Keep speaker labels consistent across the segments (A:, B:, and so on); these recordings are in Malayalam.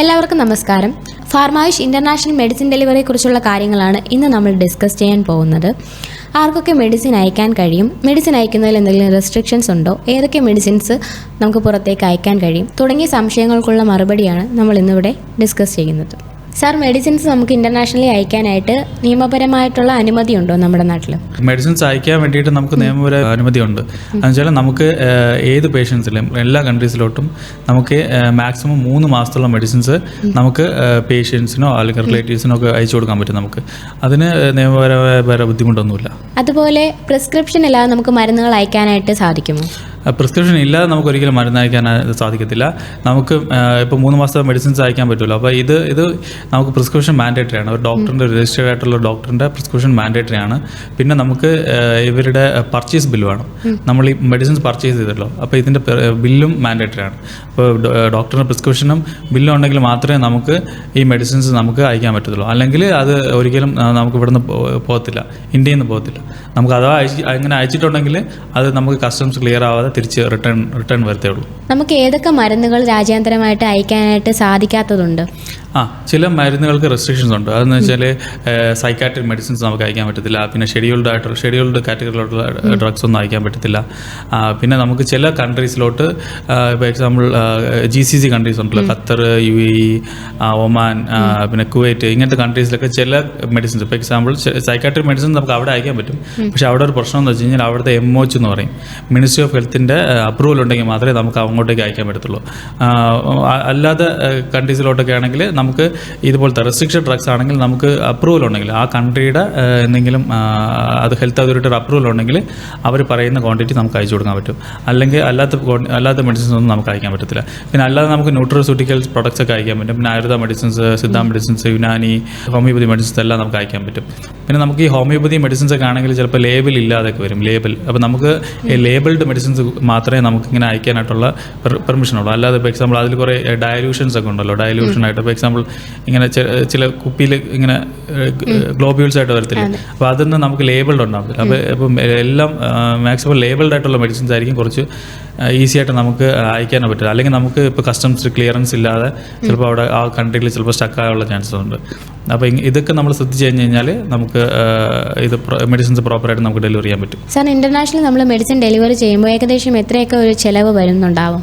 A: എല്ലാവർക്കും നമസ്കാരം. ഫാർമായുഷ് ഇന്റർനാഷണൽ മെഡിസിൻ ഡെലിവറിയെക്കുറിച്ചുള്ള കാര്യങ്ങളാണ് ഇന്ന് നമ്മൾ ഡിസ്കസ് ചെയ്യാൻ പോകുന്നത്. ആർക്കൊക്കെ മെഡിസിൻ അയക്കാൻ കഴിയും? മെഡിസിൻ അയക്കുന്നതിൽ എന്തെങ്കിലും റെസ്ട്രിക്ഷൻസ് ഉണ്ടോ? ഏതൊക്കെ മെഡിസിൻസ് നമുക്ക് പുറത്തേക്ക് അയക്കാൻ കഴിയും? തുടങ്ങിയ സംശയങ്ങൾക്കുള്ള മറുപടിയാണ് നമ്മൾ ഇന്നിവിടെ ഡിസ്കസ് ചെയ്യുന്നത്. സാർ മെഡിസിൻസ് നമുക്ക് ഇന്റർനാഷണലി അയക്കാനായിട്ട് നിയമപരമായിട്ടുള്ള അനുമതി ഉണ്ടോ നമ്മുടെ നാട്ടിൽ
B: മെഡിസിൻസ് അയക്കാൻ വേണ്ടിയിട്ട് നമുക്ക് നിയമപര അനുമതിയുണ്ട്. എന്നുവെച്ചാൽ നമുക്ക് ഏത് പേഷ്യൻസിലും എല്ലാ കൺട്രീസിലോട്ടും നമുക്ക് മാക്സിമം മൂന്ന് മാസത്തോളം മെഡിസിൻസ് നമുക്ക് പേഷ്യൻസിനോ അല്ലെങ്കിൽ റിലേറ്റീവ്സിനോ ഒക്കെ അയച്ചു കൊടുക്കാൻ പറ്റും നമുക്ക്. അതിന് നിയമപരമായ ബുദ്ധിമുട്ടൊന്നുമില്ല.
A: അതുപോലെ പ്രിസ്ക്രിപ്ഷൻ അല്ലാതെ നമുക്ക് മരുന്നുകൾ അയക്കാനായിട്ട് സാധിക്കുമോ?
B: പ്രിസ്ക്രിപ്ഷൻ ഇല്ലാതെ നമുക്ക് ഒരിക്കലും മരുന്ന് അയക്കാൻ സാധിക്കത്തില്ല. നമുക്ക് ഇപ്പോൾ മൂന്ന് മാസത്തെ മെഡിസിൻസ് അയക്കാൻ പറ്റുമല്ലോ അപ്പോൾ ഇത് ഇത് നമുക്ക് പ്രിസ്ക്രിപ്ഷൻ മാൻഡേറ്ററി ആണ്. ഒരു ഡോക്ടറിന്റെ രജിസ്റ്റേഡ് ആയിട്ടുള്ള ഡോക്ടറിന്റെ പ്രിസ്ക്രിപ്ഷൻ മാൻഡേറ്ററി ആണ്. പിന്നെ നമുക്ക് ഇവരുടെ പർച്ചേസ് ബില്ല് വേണം. നമ്മൾ ഈ മെഡിസിൻസ് പർച്ചേസ് ചെയ്തല്ലോ അപ്പോൾ ഇതിന്റെ ബില്ലും മാൻഡേറ്ററി ആണ്. അപ്പോൾ ഡോക്ടറിന്റെ പ്രിസ്ക്രിപ്ഷനും ബില്ലും ഉണ്ടെങ്കിൽ മാത്രമേ നമുക്ക് ഈ മെഡിസിൻസ് നമുക്ക് അയക്കാൻ പറ്റത്തുള്ളൂ. അല്ലെങ്കിൽ അത് ഒരിക്കലും നമുക്ക് ഇവിടുന്ന് പോകത്തില്ല. ഇന്ത്യയിൽ നിന്ന് പോകത്തില്ല. നമുക്ക് അഥവാ അയച്ച് അങ്ങനെ അയച്ചിട്ടുണ്ടെങ്കിൽ അത് നമുക്ക് കസ്റ്റംസ് ക്ലിയർ ആവാതെ തിരിച്ച് റിട്ടേൺ റിട്ടേൺ വരത്തേ ഉള്ളൂ.
A: നമുക്ക് ഏതൊക്കെ മരുന്നുകൾ രാജ്യാന്തരമായിട്ട് അയക്കാനായിട്ട് സാധിക്കാത്തതുണ്ട്?
B: ആ ചില മരുന്നുകൾക്ക് റെസ്ട്രിക്ഷൻസ് ഉണ്ട്. അതെന്ന് വെച്ചാൽ സൈക്കാട്രിക് മെഡിസിൻസ് നമുക്ക് അയക്കാൻ പറ്റത്തില്ല. പിന്നെ ഷെഡ്യൂൾഡ് ആയിട്ടുള്ള ഷെഡ്യൂൾഡ് കാറ്റഗറിയിലോട്ടുള്ള ഡ്രഗ്സ് ഒന്നും അയക്കാൻ പറ്റത്തില്ല. പിന്നെ നമുക്ക് ചില കൺട്രീസിലോട്ട് ഇപ്പോൾ example G C C countries ഉണ്ടല്ലോ. Qatar U A E Oman പിന്നെ കുവൈറ്റ് ഇങ്ങനത്തെ കൺട്രീസിലൊക്കെ ചില മെഡിസിൻസ് ഇപ്പോൾ എക്സാമ്പിൾ സൈക്കാട്രിക് മെഡിസിൻ നമുക്ക് അവിടെ അയക്കാൻ പറ്റും. പക്ഷേ അവിടെ ഒരു പ്രശ്നം എന്ന് വെച്ച് കഴിഞ്ഞാൽ അവിടുത്തെ എം ഒച്ച് എന്ന് പറയും. മിനിസ്ട്രി ഓഫ് ഹെൽത്തിന്റെ അപ്രൂവൽ ഉണ്ടെങ്കിൽ മാത്രമേ നമുക്ക് അങ്ങോട്ടേക്ക് അയക്കാൻ പറ്റത്തുള്ളൂ. അല്ലാതെ കൺട്രീസിലോട്ടൊക്കെ ആണെങ്കിൽ നമുക്ക് ഇതുപോലത്തെ റെസ്ട്രിക്ഷൻ ഡ്രഗ്സ് ആണെങ്കിൽ നമുക്ക് അപ്രൂവൽ ഉണ്ടെങ്കിൽ ആ കൺട്രിയുടെ എന്തെങ്കിലും അത് ഹെൽത്ത് അതോറിറ്റിയുടെ അപ്രൂവൽ ഉണ്ടെങ്കിൽ അവർ പറയുന്ന ക്വാണ്ടിറ്റി നമുക്ക് അയച്ചു കൊടുക്കാൻ പറ്റും. അല്ലെങ്കിൽ അല്ലാത്ത അല്ലാത്ത മെഡിസിൻസ് ഒന്നും നമുക്ക് അയക്കാൻ പറ്റത്തില്ല. പിന്നെ അല്ലാതെ നമുക്ക് ന്യൂട്രോസ്യൂട്ടിക്കൽ പ്രൊഡക്ട്സ് ഒക്കെ അയക്കാൻ പറ്റും. പിന്നെ Ayurveda medicines Siddha medicines Unani homeopathy medicines എല്ലാം നമുക്ക് അയക്കാൻ പറ്റും. പിന്നെ നമുക്ക് ഈ ഹോമിയോപ്പതി മെഡിസിൻസ് ഒക്കെ ആണെങ്കിൽ ചിലപ്പോൾ ലേബൽ ഇല്ലാതൊക്കെ വരും. ലേബൽ അപ്പോൾ നമുക്ക് ലേബിൾഡ് മെഡിസിൻസ് മാത്രമേ നമുക്ക് ഇങ്ങനെ അയക്കാനായിട്ടുള്ള പെർമിഷൻ ഉള്ളൂ. അല്ലാതെ ഇപ്പോൾ എക്സാമ്പിൾ അതിൽ കുറേ ഡയലൂഷൻസ് ഒക്കെ ഉണ്ടല്ലോ. ഡയലൂഷൻ ആയിട്ട് ഇപ്പോൾ എക്സാമ്പിൾ ഇങ്ങനെ ചില കുപ്പിയിൽ ഇങ്ങനെ ഗ്ലോബ്യൂൾസ് ആയിട്ട് വരത്തില്ല? അപ്പോൾ അതൊന്നും നമുക്ക് ലേബിൾഡ് ഉണ്ടാവില്ല അപ്പോൾ ഇപ്പം എല്ലാം മാക്സിമം ലേബിൾഡ് ആയിട്ടുള്ള മെഡിസിൻസ് ആയിരിക്കും കുറച്ച് ഈസി ആയിട്ട് നമുക്ക് അയക്കാനോ പറ്റില്ല. അല്ലെങ്കിൽ നമുക്ക് ഇപ്പോൾ കസ്റ്റംസ് ക്ലിയറൻസ് ഇല്ലാതെ ചിലപ്പോൾ അവിടെ ആ കൺട്രിയിൽ ചിലപ്പോൾ സ്റ്റക്ക് ആയുള്ള ചാൻസസ് ഉണ്ട്. അപ്പോൾ ഇതൊക്കെ നമ്മൾ ശ്രദ്ധിച്ച് കഴിഞ്ഞ് കഴിഞ്ഞാൽ നമുക്ക് ഇത് മെഡിസിൻസ് പ്രോപ്പറായിട്ട് നമുക്ക് ഡെലിവറി ചെയ്യാൻ പറ്റും.
A: സാർ ഇന്റർനാഷണൽ നമ്മൾ മെഡിസിൻ ഡെലിവറി ചെയ്യുമ്പോൾ ഏകദേശം എത്രയൊക്കെ ഒരു ചിലവ് വരുന്നുണ്ടാവും?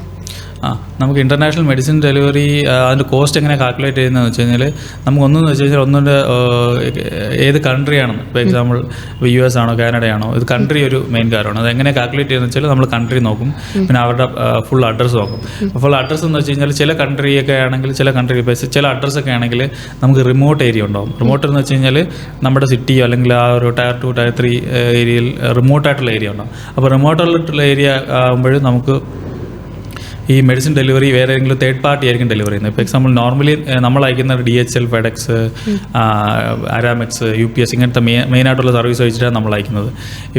B: ആ നമുക്ക് ഇന്റർനാഷണൽ മെഡിസിൻ ഡെലിവറി അതിന്റെ കോസ്റ്റ് എങ്ങനെ കാൽക്കുലേറ്റ് ചെയ്യുന്നതെന്ന് വെച്ച് കഴിഞ്ഞാൽ നമുക്ക് ഒന്നെന്ന് വെച്ച് കഴിഞ്ഞാൽ ഒന്നിന്റെ ഏത് കൺട്രി ആണെന്ന് ഇപ്പോൾ എക്സാമ്പിൾ യു എസ് ആണോ കാനഡയാണോ ഇത് കൺട്രി ഒരു മെയിൻ കാര്യമാണ് അത് എങ്ങനെ കാൽക്കുലേറ്റ് ചെയ്യുന്നത് വെച്ചാൽ നമ്മൾ കൺട്രി നോക്കും. പിന്നെ അവരുടെ ഫുൾ അഡ്രസ്സ് നോക്കും. ഫുൾ അഡ്രസ്സ് എന്ന് വെച്ച് കഴിഞ്ഞാൽ ചില കൺട്രിയൊക്കെ ആണെങ്കിൽ ചില കൺട്രി ചില അഡ്രസ്സൊക്കെ ആണെങ്കിൽ നമുക്ക് റിമോട്ട് ഏരിയ ഉണ്ടാവും. റിമോട്ട് എന്ന് വെച്ച് കഴിഞ്ഞാൽ നമ്മുടെ സിറ്റിയോ അല്ലെങ്കിൽ ആ ഒരു ടയർ ടു ടയർ ത്രീ ഏരിയയിൽ റിമോട്ടായിട്ടുള്ള ഏരിയ ഉണ്ടാവും. അപ്പോൾ റിമോട്ടായിട്ടുള്ള ഏരിയ ആകുമ്പോഴും നമുക്ക് ഈ മെഡിസിൻ ഡെലിവറി വേറെ ഏതെങ്കിലും തേർഡ് പാർട്ടി ആയിരിക്കും ഡെലിവറി ചെയ്യുന്നത്. ഇപ്പോൾ എക്സാമ്പിൾ നോർമലി നമ്മൾ അയക്കുന്ന D H L FedEx Aramex U P S ഇങ്ങനത്തെ മെയിൻ മെയിനായിട്ടുള്ള സർവീസ് വെച്ചിട്ടാണ് നമ്മൾ അയക്കുന്നത്.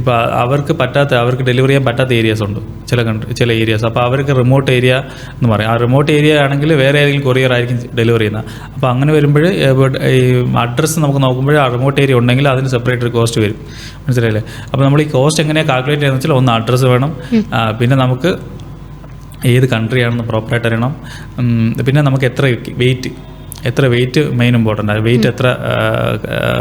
B: ഇപ്പോൾ അവർക്ക് പറ്റാത്ത അവർക്ക് ഡെലിവറി ചെയ്യാൻ പറ്റാത്ത ഏരിയാസ് ഉണ്ട്. ചില കൺട്രി ചില ഏരിയാസ് അപ്പോൾ അവർക്ക് റിമോട്ട് ഏരിയ എന്ന് പറയും. ആ റിമോട്ട് ഏരിയ ആണെങ്കിൽ വേറെ ഏതെങ്കിലും കൊറിയർ ആയിരിക്കും ഡെലിവറി ചെയ്യുന്നത്. അപ്പോൾ അങ്ങനെ വരുമ്പോൾ ഈ അഡ്രസ്സ് നമുക്ക് നോക്കുമ്പോൾ ആ റിമോട്ട് ഏരിയ ഉണ്ടെങ്കിൽ അതിന് സെപ്പറേറ്റ് ഒരു കോസ്റ്റ് വരും. മനസ്സിലായില്ലേ? അപ്പോൾ നമ്മൾ ഈ കോസ്റ്റ് എങ്ങനെയാണ് കാൽക്കുലേറ്റ് ചെയ്യുന്നത് വെച്ചാൽ ഒന്ന് അഡ്രസ്സ് വേണം. പിന്നെ നമുക്ക് ഏത് കൺട്രിയാണെന്ന് പ്രോപ്പറായിട്ട് അറിയണം പിന്നെ നമുക്ക് എത്ര വെയിറ്റ് എത്ര വെയിറ്റ് മെയിൻ ഇമ്പോർട്ടന്റ് ആണ് വെയിറ്റ് എത്ര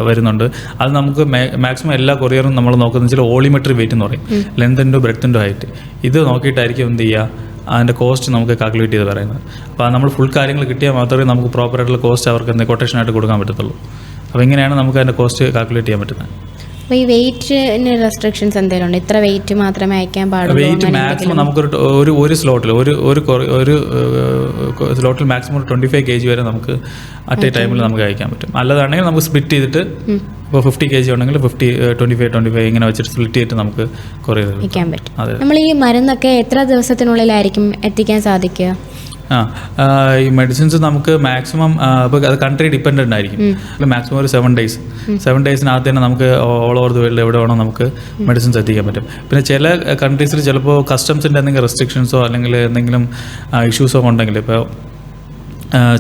B: വരുന്നുണ്ട്. അത് നമുക്ക് മാക്സിമം എല്ലാ കൊറിയറും നമ്മൾ നോക്കുന്നത് വെച്ചാൽ ഓളിമെട്രി വെയിറ്റ് എന്ന് പറയും. ലെങ്ത് ബ്രെത്തിന്റെ ബ്രെഡ് ഹൈറ്റ് ഇത് നോക്കിയിട്ടായിരിക്കും എന്ത് ചെയ്യുക? അതിന്റെ കോസ്റ്റ് നമുക്ക് കാൽക്കുലേറ്റ് ചെയ്ത് പറയുന്നത്. അപ്പോൾ നമ്മൾ ഫുൾ കാര്യങ്ങൾ കിട്ടിയാൽ മാത്രമേ നമുക്ക് പ്രോപ്പറായിട്ടുള്ള കോസ്റ്റ് അവർക്ക് എന്തെങ്കിലും കൊട്ടേഷനായിട്ട് കൊടുക്കാൻ പറ്റത്തുള്ളൂ. അപ്പോൾ ഇങ്ങനെയാണ് നമുക്ക് അതിന്റെ കോസ്റ്റ് കാൽക്കുലേറ്റ് ചെയ്യാൻ പറ്റുന്നത്.
A: അപ്പോൾ ഈ വെയിറ്റിന് റെസ്ട്രിക്ഷൻസ് എന്തെങ്കിലും ഉണ്ട് ഇത്ര വെയിറ്റ് മാത്രമേ അയക്കാൻ പാടുള്ളൂ
B: വെയിറ്റ് മാക്സിമം നമുക്കൊരു ഒരു ഒരു സ്ലോട്ടിൽ ഒരു ഒരു ഒരു സ്ലോട്ടിൽ maximum twenty five K G വരെ നമുക്ക് അറ്റ് എ ടൈമിൽ നമുക്ക് അയക്കാൻ പറ്റും. അല്ലാതാണെങ്കിൽ നമുക്ക് സ്പ്ലിറ്റ് ചെയ്തിട്ട് ഇപ്പോൾ ഫിഫ്റ്റി കെ ജി ഉണ്ടെങ്കിൽ fifty twenty five twenty five ഇങ്ങനെ വെച്ചിട്ട് സ്പ്ലിറ്റ് ചെയ്തിട്ട് നമുക്ക് കൊറിയർ
A: അയക്കാൻ പറ്റും. നമ്മൾ ഈ മരുന്നൊക്കെ എത്ര ദിവസത്തിനുള്ളിലായിരിക്കും എത്തിക്കാൻ സാധിക്കുക?
B: ആ ഈ മെഡിസിൻസ് നമുക്ക് മാക്സിമം ഇപ്പോൾ അത് കൺട്രി ഡിപ്പെൻഡന്റ് ആയിരിക്കും. മാക്സിമം ഒരു സെവൻ ഡേയ്സ് സെവൻ ഡേയ്സിനകത്ത് തന്നെ നമുക്ക് ഓൾ ഓവർ ദി വേൾഡ് എവിടെ വേണോ നമുക്ക് മെഡിസിൻസ് എത്തിക്കാൻ പറ്റും. പിന്നെ ചില കൺട്രീസിൽ ചിലപ്പോൾ കസ്റ്റംസിന്റെ എന്തെങ്കിലും റെസ്ട്രിക്ഷൻസോ അല്ലെങ്കിൽ എന്തെങ്കിലും ഇഷ്യൂസോ ഉണ്ടെങ്കിൽ ഇപ്പോൾ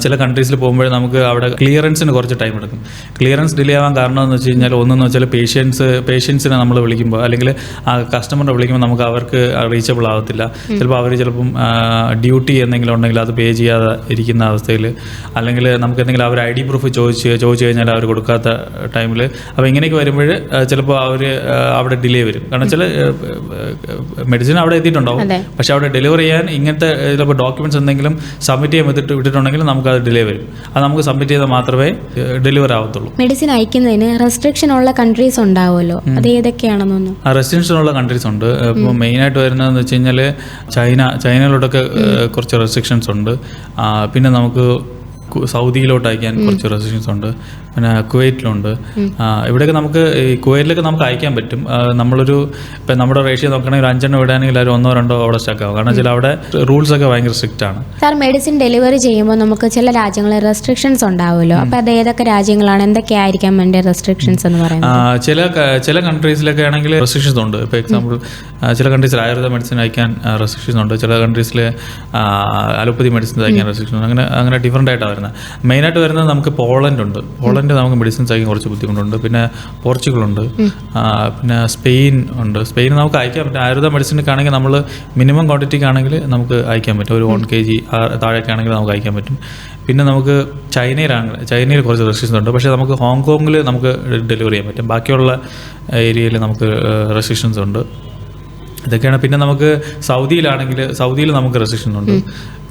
B: ചില കൺട്രീസിൽ പോകുമ്പോൾ നമുക്ക് അവിടെ ക്ലിയറൻസിന് കുറച്ച് ടൈം എടുക്കും. ക്ലിയറൻസ് ഡിലേ ആവാൻ കാരണം എന്ന് വെച്ച് കഴിഞ്ഞാൽ ഒന്നെന്ന് വെച്ചാൽ പേഷ്യൻസ് പേഷ്യൻസിനെ നമ്മൾ വിളിക്കുമ്പോൾ അല്ലെങ്കിൽ ആ കസ്റ്റമറിനെ വിളിക്കുമ്പോൾ നമുക്ക് അവർക്ക് റീച്ചബിൾ ആവത്തില്ല. ചിലപ്പോൾ അവർ ചിലപ്പം ഡ്യൂട്ടി എന്തെങ്കിലും ഉണ്ടെങ്കിൽ അത് പേ ചെയ്യാതെ ഇരിക്കുന്ന അവസ്ഥയിൽ അല്ലെങ്കിൽ നമുക്ക് എന്തെങ്കിലും അവർ ഐ ഡി പ്രൂഫ് ചോദിച്ച് ചോദിച്ചു കഴിഞ്ഞാൽ അവർ കൊടുക്കാത്ത ടൈമിൽ അപ്പോൾ ഇങ്ങനെയൊക്കെ വരുമ്പോൾ ചിലപ്പോൾ അവർ അവിടെ ഡിലേ വരും. കാരണം ചില മെഡിസിൻ അവിടെ എത്തിയിട്ടുണ്ടാവും. പക്ഷെ അവിടെ ഡെലിവറി ചെയ്യാൻ ഇങ്ങനത്തെ ചിലപ്പോൾ ഡോക്യുമെന്റ്സ് എന്തെങ്കിലും സബ്മിറ്റ് ചെയ്യാൻ വിട്ടിട്ട് വിട്ടിട്ടുണ്ടെങ്കിൽ നമുക്ക് അത് ഡിലേ വരും അത് നമുക്ക് സബ്മിറ്റ് ചെയ്താൽ മാത്രമേ ഡെലിവർ ആവത്തുള്ളൂ.
A: മെഡിസിൻ അയക്കുന്നതിന് റെസ്ട്രിക്ഷൻ ഉള്ള കൺട്രീസ് ഉണ്ടാവുമല്ലോ? അത് ഏതൊക്കെയാണെന്നൊന്നും
B: റെസ്ട്രിക്ഷൻ ഉള്ള കൺട്രീസ് ഉണ്ട്. ഇപ്പോൾ മെയിനായിട്ട് വരുന്നതെന്ന് വെച്ച് കഴിഞ്ഞാൽ ചൈന ചൈനയിലോട്ടൊക്കെ കുറച്ച് റെസ്ട്രിക്ഷൻസ് ഉണ്ട്. പിന്നെ നമുക്ക് സൗദിയിലോട്ട് അയക്കാൻ കുറച്ച് റെസ്ട്രിക്ഷൻസ് ഉണ്ട്. പിന്നെ കുവൈറ്റിലുണ്ട്. ഇവിടെയൊക്കെ നമുക്ക് ഈ കുവൈറ്റിലൊക്കെ നമുക്ക് അയക്കാൻ പറ്റും. നമ്മളൊരു ഇപ്പം നമ്മുടെ റേഷ്യോ നോക്കണമെങ്കിൽ ഒരു അഞ്ചെണ്ണം വിടുകയാണെങ്കിൽ ഒരു ഒന്നോ രണ്ടോ അവിടെ സ്റ്റക്ക് ആവും. കാരണം വെച്ചാൽ അവിടെ റൂൾസ് ഒക്കെ ഭയങ്കര സ്ട്രിക്റ്റ് ആണ്.
A: സാർ മെഡിസിൻ ഡെലിവറി ചെയ്യുമ്പോൾ നമുക്ക് ചില രാജ്യങ്ങളിൽ റെസ്ട്രിക്ഷൻസ് ഉണ്ടാവുമല്ലോ. അപ്പോൾ അത് ഏതൊക്കെ രാജ്യങ്ങളാണ്? എന്തൊക്കെയായിരിക്കാം വേണ്ടി റെസ്ട്രിക്ഷൻസ് എന്ന് പറയുന്നത്?
B: ചില ചില കൺട്രീസിലൊക്കെ ആണെങ്കിൽ റെസ്ട്രിക്ഷൻസ് ഉണ്ട്. ഇപ്പോൾ എക്സാമ്പിൾ ചില കൺട്രീസിൽ ആയുർവേദ മെഡിസിൻ അയക്കാൻ റെസ്ട്രിക്ഷൻസ് ഉണ്ട്. ചില കൺട്രീസിൽ അലോപ്പതി മെഡിസിൻ അയക്കാൻ റെസ്ട്രിക്ഷൻ ഉണ്ട്. അങ്ങനെ അങ്ങനെ ഡിഫറെന്റ് ആയിട്ടാണ് വരുന്നത്. മെയിനായിട്ട് വരുന്നത് നമുക്ക് പോളണ്ട് ഉണ്ട്. പോളണ്ട് നമുക്ക് മെഡിസിൻസ് അയക്കാൻ കുറച്ച് ബുദ്ധിമുട്ടുണ്ട്. പിന്നെ പോർച്ചുഗലുണ്ട്. ഉണ്ട് പിന്നെ സ്പെയിൻ ഉണ്ട്. സ്പെയിൻ നമുക്ക് അയക്കാൻ പറ്റും. ആയുർവേദ മെഡിസിനൊക്കെ ആണെങ്കിൽ നമ്മൾ മിനിമം ക്വാണ്ടിറ്റിക്ക് ആണെങ്കിൽ നമുക്ക് അയക്കാൻ പറ്റും. ഒരു വൺ കെ ജി താഴെയൊക്കെ ആണെങ്കിൽ നമുക്ക് അയക്കാൻ പറ്റും. പിന്നെ നമുക്ക് ചൈനയിലാണ് ചൈനയിൽ കുറച്ച് റെസ്ട്രിക്ഷൻസ് ഉണ്ട്. പക്ഷേ നമുക്ക് ഹോങ്കോങ്ങിൽ നമുക്ക് ഡെലിവറി ചെയ്യാൻ പറ്റും. ബാക്കിയുള്ള ഏരിയയിൽ നമുക്ക് റെസ്ട്രിക്ഷൻസ് ഉണ്ട്. ഇതൊക്കെയാണ്. പിന്നെ നമുക്ക് സൗദിയിലാണെങ്കിൽ സൗദിയിൽ നമുക്ക് റെസ്ട്രിക്ഷൻ ഉണ്ട്.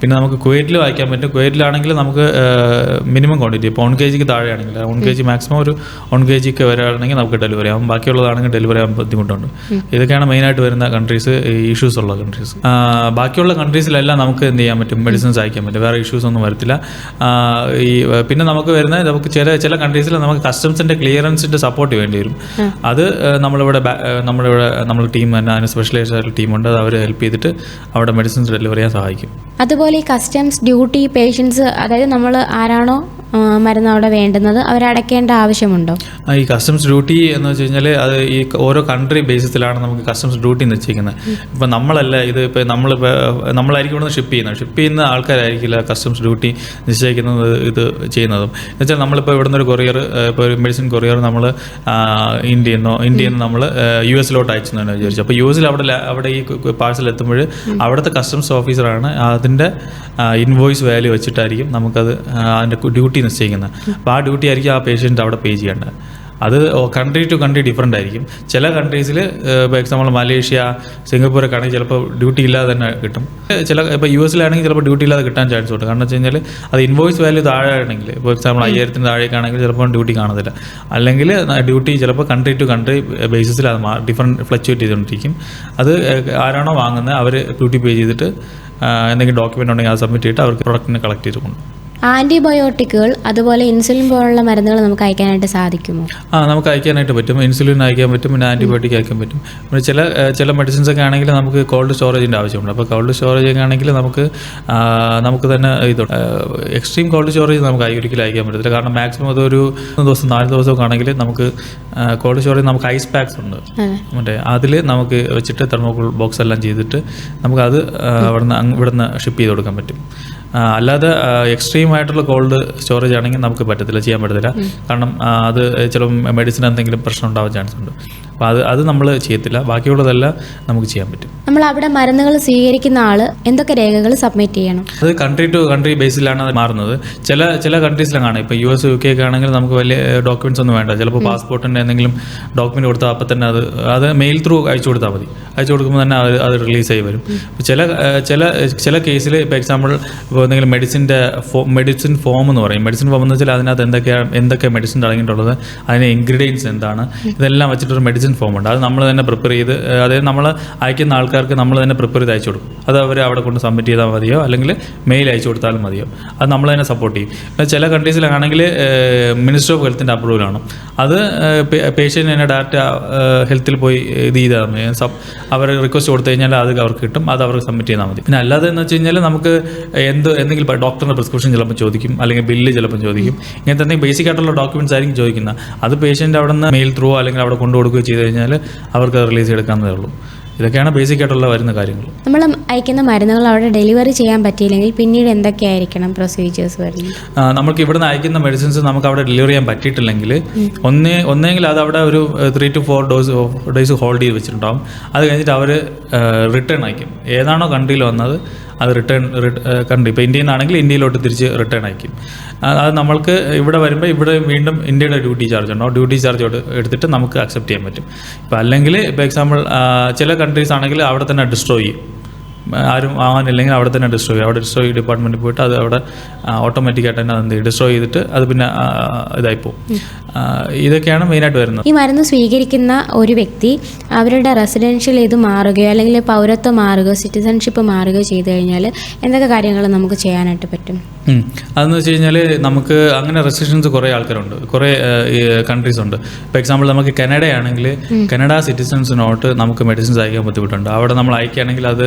B: പിന്നെ നമുക്ക് കുവൈറ്റിൽ വായിക്കാൻ പറ്റും. കുവൈറ്റിലാണെങ്കിൽ നമുക്ക് മിനിമം ക്വാണ്ടിറ്റി ഇപ്പോൾ വൺ കെ ജിക്ക് താഴെയാണെങ്കിൽ വൺ കെ ജി മാക്സിമം ഒരു വൺ കെ ജിക്ക് വരികയാണെങ്കിൽ നമുക്ക് ഡെലിവറി ആവും. ബാക്കിയുള്ളതാണെങ്കിൽ ഡെലിവറി ആകാൻ ബുദ്ധിമുട്ടുണ്ട്. ഇതൊക്കെയാണ് മെയിനായിട്ട് വരുന്ന കൺട്രീസ് ഇഷ്യൂസ് ഉള്ള കൺട്രീസ് ബാക്കിയുള്ള കൺട്രീസിലെല്ലാം നമുക്ക് എന്ത് ചെയ്യാൻ പറ്റും? മെഡിസിൻസ് അയക്കാൻ പറ്റും. വേറെ ഇഷ്യൂസ് ഒന്നും വരത്തില്ല. ഈ പിന്നെ നമുക്ക് വരുന്ന നമുക്ക് ചില ചില കൺട്രീസിൽ നമുക്ക് കസ്റ്റംസിന്റെ ക്ലിയറൻസിന്റെ സപ്പോർട്ട് വേണ്ടി വരും. അത് നമ്മളിവിടെ നമ്മളിവിടെ നമ്മൾ ടീം തന്നെ അതിന് സ്പെഷ്യലൈസ്ഡ് ആയിട്ടുള്ള ടീമുണ്ട് അത് അവർ ഹെൽപ്പ് ചെയ്തിട്ട് അവിടെ മെഡിസിൻസ് ഡെലിവറി ചെയ്യാൻ സഹായിക്കും.
A: അതുപോലെ ഈ കസ്റ്റംസ് ഡ്യൂട്ടി പേഷ്യൻസ് അതായത് നമ്മൾ ആരാണോ മരുന്ന് അവിടെ വേണ്ടുന്നത് അവരടയ്ക്കേണ്ട ആവശ്യമുണ്ടോ?
B: ഈ കസ്റ്റംസ് ഡ്യൂട്ടി എന്ന് വെച്ച് കഴിഞ്ഞാൽ അത് ഈ ഓരോ കൺട്രി ബേസിസിലാണ് നമുക്ക് കസ്റ്റംസ് ഡ്യൂട്ടി നിശ്ചയിക്കുന്നത് ഇപ്പം നമ്മളല്ല ഇത് ഇപ്പം നമ്മൾ നമ്മളായിരിക്കും ഇവിടുന്ന് ഷിപ്പ് ചെയ്യുന്നത്. ഷിപ്പ് ചെയ്യുന്ന ആൾക്കാരായിരിക്കില്ല കസ്റ്റംസ് ഡ്യൂട്ടി നിശ്ചയിക്കുന്നത് ഇത് ചെയ്യുന്നതും. എന്ന് വെച്ചാൽ നമ്മളിപ്പോൾ ഇവിടുന്ന് ഒരു കൊറിയർ ഇപ്പോൾ ഒരു മെഡിസിൻ കൊറിയർ നമ്മൾ ഇന്ത്യയിൽ നിന്നോ ഇന്ത്യയിൽ നിന്ന് നമ്മൾ യു എസിലോട്ട് അയച്ചെന്നാണ് വിചാരിച്ചു അപ്പോൾ യു എസിൽ അവിടെ അവിടെ ഈ പാഴ്സൽ എത്തുമ്പോൾ അവിടുത്തെ കസ്റ്റംസ് ഓഫീസറാണ് അതിന്റെ ഇൻവോയ്സ് വാല്യൂ വെച്ചിട്ടായിരിക്കും നമുക്കത് അതിന്റെ ഡ്യൂട്ടി നിശ്ചയിക്കുന്നത്. അപ്പോൾ ആ ഡ്യൂട്ടി ആയിരിക്കും ആ പേഷ്യന്റ് അവിടെ പേ ചെയ്യേണ്ടത്. അത് കൺട്രി ടു കൺട്രി ഡിഫറെന്റ് ആയിരിക്കും. ചില കൺട്രീസിൽ ഇപ്പോൾ എക്സാമ്പിൾ മലേഷ്യ സിംഗപ്പൂരൊക്കെ ആണെങ്കിൽ ചിലപ്പോൾ ഡ്യൂട്ടി ഇല്ലാതെ തന്നെ കിട്ടും. ചില ഇപ്പോൾ യു എസിലാണെങ്കിൽ ചിലപ്പോൾ ഡ്യൂട്ടി ഇല്ലാതെ കിട്ടാൻ ചാൻസ് ഉണ്ട്. കാരണം വെച്ച് കഴിഞ്ഞാൽ അത് ഇൻവോയ്സ് വാല്യൂ താഴെ ആണെങ്കിൽ ഇപ്പോൾ എക്സാമ്പിൾ അയ്യായിരത്തിന് താഴേക്കാണെങ്കിൽ ചിലപ്പോൾ ഡ്യൂട്ടി കാണത്തില്ല. അല്ലെങ്കിൽ ഡ്യൂട്ടി ചിലപ്പോൾ കൺട്രി ടു കൺട്രി ബേസിസിൽ അത് ഡിഫറെന്റ് ഫ്ലക്ച്വേറ്റ് ചെയ്തുകൊണ്ടിരിക്കും. അത് ആരാണോ വാങ്ങുന്നത് അവർ ഡ്യൂട്ടി പേ ചെയ്തിട്ട് എന്തെങ്കിലും ഡോക്യുമെന്റ് ഉണ്ടെങ്കിൽ അത് സബ്മിറ്റ് ചെയ്തിട്ട് അവർക്ക് പ്രൊഡക്റ്റിനെ കളക്ട് ചെയ്ത്
A: ആന്റിബയോട്ടിക്കുകൾ അതുപോലെ ഇൻസുലിൻ പോലുള്ള മരുന്നുകൾ നമുക്ക് അയക്കാനായിട്ട് സാധിക്കുമോ?
B: ആ നമുക്ക് അയക്കാനായിട്ട് പറ്റും. ഇൻസുലിൻ അയക്കാൻ പറ്റും പിന്നെ ആന്റിബയോട്ടിക് അയക്കാൻ പറ്റും. പിന്നെ ചില ചില മെഡിസിൻസ് ഒക്കെ ആണെങ്കിൽ നമുക്ക് കോൾഡ് സ്റ്റോറേജിന്റെ ആവശ്യമുണ്ട്. അപ്പോൾ കോൾഡ് സ്റ്റോറേജ് ഒക്കെ ആണെങ്കിൽ നമുക്ക് നമുക്ക് തന്നെ ഇത് എക്സ്ട്രീം കോൾഡ് സ്റ്റോറേജ് നമുക്ക് ഒരിക്കലും അയക്കാൻ പറ്റത്തില്ല. കാരണം മാക്സിമം അതൊരു മൂന്ന് ദിവസം നാല് ദിവസമൊക്കെ ആണെങ്കിൽ നമുക്ക് കോൾഡ് സ്റ്റോറേജ് നമുക്ക് ഐസ് പാക്സ് ഉണ്ട്. മറ്റേ അതിൽ നമുക്ക് വെച്ചിട്ട് തെർമോക്കോൾ ബോക്സ് എല്ലാം ചെയ്തിട്ട് നമുക്കത് അത് അവിടുന്ന് ഇവിടുന്ന് ഷിപ്പ് ചെയ്ത് കൊടുക്കാൻ പറ്റും. അല്ലാതെ എക്സ്ട്രീം ആയിട്ടുള്ള കോൾഡ് സ്റ്റോറേജ് ആണെങ്കിൽ നമുക്ക് പറ്റത്തില്ല ചെയ്യാൻ പറ്റത്തില്ല. കാരണം അത് ചിലപ്പം മെഡിസിൻ എന്തെങ്കിലും പ്രശ്നം ഉണ്ടാവാൻ ചാൻസ് ഉണ്ട്. അപ്പോൾ അത് അത് നമ്മൾ ചെയ്യത്തില്ല. ബാക്കിയുള്ളതെല്ലാം നമുക്ക് ചെയ്യാൻ പറ്റും.
A: നമ്മൾ അവിടെ മരുന്നുകൾ സ്വീകരിക്കുന്ന ആൾ എന്തൊക്കെ രേഖകൾ സബ്മിറ്റ് ചെയ്യണം?
B: അത് കൺട്രി ടു കൺട്രി ബേസിലാണ് അത് മാറുന്നത്. ചില ചില കൺട്രീസിലാണ് ഇപ്പോൾ യു എസ് യു കെ ഒക്കെ ആണെങ്കിൽ നമുക്ക് വലിയ ഡോക്യുമെന്റ്സ് ഒന്നും വേണ്ട. ചിലപ്പോൾ പാസ്പോർട്ടിന്റെ എന്തെങ്കിലും ഡോക്യുമെന്റ് കൊടുത്താൽ അപ്പം തന്നെ അത് അത് മെയിൽ ത്രൂ അയച്ചു കൊടുത്താൽ മതി. അയച്ചു കൊടുക്കുമ്പോൾ തന്നെ അത് അത് റിലീസ് ആയി വരും. ചില ചില ചില കേസിൽ ഇപ്പോൾ എക്സാമ്പിൾ ഇപ്പോൾ എന്തെങ്കിലും മെഡിസിന്റെ ഫോ മെഡിസിൻ ഫോം എന്ന് പറയും. മെഡിസിൻ ഫോം എന്ന് വെച്ചാൽ അതിനകത്ത് എന്തൊക്കെയാണ് എന്തൊക്കെ മെഡിസിൻ അടങ്ങിയിട്ടുള്ളത് അതിന് ഇൻഗ്രീഡിയൻസ് എന്താണ് ഇതെല്ലാം വെച്ചിട്ടൊരു മെഡിസിൻ ഫോം ഉണ്ട്. അത് നമ്മൾ തന്നെ പ്രിപ്പയർ ചെയ്ത് അതായത് നമ്മൾ അയക്കുന്ന ആൾക്കാർക്ക് നമ്മൾ തന്നെ പ്രിപ്പയർ ചെയ്ത് അയച്ചു കൊടുക്കും. അത് അവർ അവിടെ കൊണ്ട് സബ്മിറ്റ് ചെയ്താൽ മതിയോ? അല്ലെങ്കിൽ മെയിൽ അയച്ചു കൊടുത്താലും മതിയോ? അത് നമ്മൾ തന്നെ സപ്പോർട്ട് ചെയ്യും. പിന്നെ ചില കൺട്രീസിലാണെങ്കിൽ മിനിസ്റ്റർ ഓഫ് ഹെൽത്തിന്റെ അപ്രൂവലാണ് അത് പേഷ്യന്റ് തന്നെ ഡയറക്റ്റ് ഹെൽത്തിൽ പോയി ഇത് ചെയ്താൽ മതി. സബ് അവർ റിക്വസ്റ്റ് കൊടുത്തു കഴിഞ്ഞാൽ അത് അവർക്ക് കിട്ടും. അത് അവർക്ക് സബ്മിറ്റ് ചെയ്താൽ മതി. പിന്നെ അല്ലാതെ എന്ന് വെച്ച് കഴിഞ്ഞാൽ നമുക്ക് എന്ത് എന്തെങ്കിലും ഡോക്ടറിന്റെ പ്രിസ്ക്രിപ്ഷൻ ചിലപ്പോൾ ചോദിക്കും. അല്ലെങ്കിൽ ബില്ല് ചിലപ്പോൾ ചോദിക്കും. ഇങ്ങനത്തെ എന്തെങ്കിലും ബേസിക് ആയിട്ടുള്ള ഡോക്യുമെന്റ്സ് ആയിരിക്കും ചോദിക്കുന്നത്. അത് പേഷ്യന്റ് അവിടെ നിന്ന് മെയിൽ ത്രൂ അല്ലെങ്കിൽ അവിടെ കൊണ്ടു കൊടുക്കുകയോ ചെയ്ത് കഴിഞ്ഞാൽ അവർക്ക് റിലീസ് എടുക്കാവുന്നതേ ഉള്ളൂ. ഇതൊക്കെയാണ് ബേസിക് ആയിട്ടുള്ള വരുന്ന കാര്യങ്ങൾ.
A: നമ്മൾ അയക്കുന്ന മരുന്നുകൾ അവിടെ ഡെലിവറി ചെയ്യാൻ പറ്റിയില്ലെങ്കിൽ പിന്നീട് എന്തൊക്കെയായിരിക്കണം പ്രൊസീജിയേഴ്സ് വരുന്നത്?
B: നമുക്ക് ഇവിടുന്ന് അയക്കുന്ന മെഡിസിൻസ് നമുക്ക് അവിടെ ഡെലിവറി ചെയ്യാൻ പറ്റിയിട്ടില്ലെങ്കിൽ ഒന്നേ ഒന്നെങ്കിൽ അത് അവിടെ ഒരു three to four dose days hold ചെയ്ത് വെച്ചിട്ടുണ്ടാകും അത് കഴിഞ്ഞിട്ട് അവർ റിട്ടേൺ അയക്കും. ഏതാണോ കൺട്രിയിൽ വന്നത് അത് റിട്ടേൺ കൺട്രി ഇപ്പോൾ ഇന്ത്യയിൽ നിന്നാണെങ്കിൽ ഇന്ത്യയിലോട്ട് തിരിച്ച് റിട്ടേൺ അയക്കും. അത് നമ്മൾക്ക് ഇവിടെ വരുമ്പോൾ ഇവിടെ വീണ്ടും ഇന്ത്യയുടെ ഡ്യൂട്ടി ചാർജ് ഉണ്ടോ? ഡ്യൂട്ടി ചാർജ് എടുത്തിട്ട് നമുക്ക് അക്സെപ്റ്റ് ചെയ്യാൻ പറ്റും. ഇപ്പോൾ അല്ലെങ്കിൽ ഇപ്പോൾ എക്സാമ്പിൾ ചില കൺട്രീസ് ആണെങ്കിൽ അവിടെ തന്നെ ഡിസ്ട്രോയ് ചെയ്യും. ആരും ആവാനില്ലെങ്കിൽ അവിടെ തന്നെ ഡിസ്ട്രോയ് ചെയ്യും. അവിടെ ഡിസ്ട്രോയ് ഡിപ്പാർട്ട്മെന്റിൽ പോയിട്ട് അത് അവിടെ ഓട്ടോമാറ്റിക്കായിട്ട് തന്നെ അത് ഡിസ്ട്രോയ് ചെയ്തിട്ട് അത് പിന്നെ ഇതായി പോകും ഇതൊക്കെയാണ് മെയിനായിട്ട് വരുന്നത്.
A: ഈ മരുന്ന് സ്വീകരിക്കുന്ന ഒരു വ്യക്തി അവരുടെ റെസിഡൻഷ്യൽ ഇത് മാറുകയോ അല്ലെങ്കിൽ പൗരത്വം മാറുകയോ സിറ്റിസൺഷിപ്പ് മാറുകയോ ചെയ്തു കഴിഞ്ഞാൽ എന്തൊക്കെ കാര്യങ്ങൾ നമുക്ക് ചെയ്യാനായിട്ട് പറ്റും.
B: അതെന്ന് വെച്ച് കഴിഞ്ഞാൽ നമുക്ക് അങ്ങനെ റെസ്ട്രിക്ഷൻസ് കുറേ ആൾക്കാരുണ്ട്. കുറേ കൺട്രീസ് ഉണ്ട്. ഇപ്പോൾ എക്സാമ്പിൾ നമുക്ക് കനഡ ആണെങ്കിൽ കനഡ സിറ്റിസൺസിനോട്ട് നമുക്ക് മെഡിസിൻസ് അയക്കാൻ ബുദ്ധിമുട്ടുണ്ട്. അവിടെ നമ്മൾ അയക്കുകയാണെങ്കിൽ അത്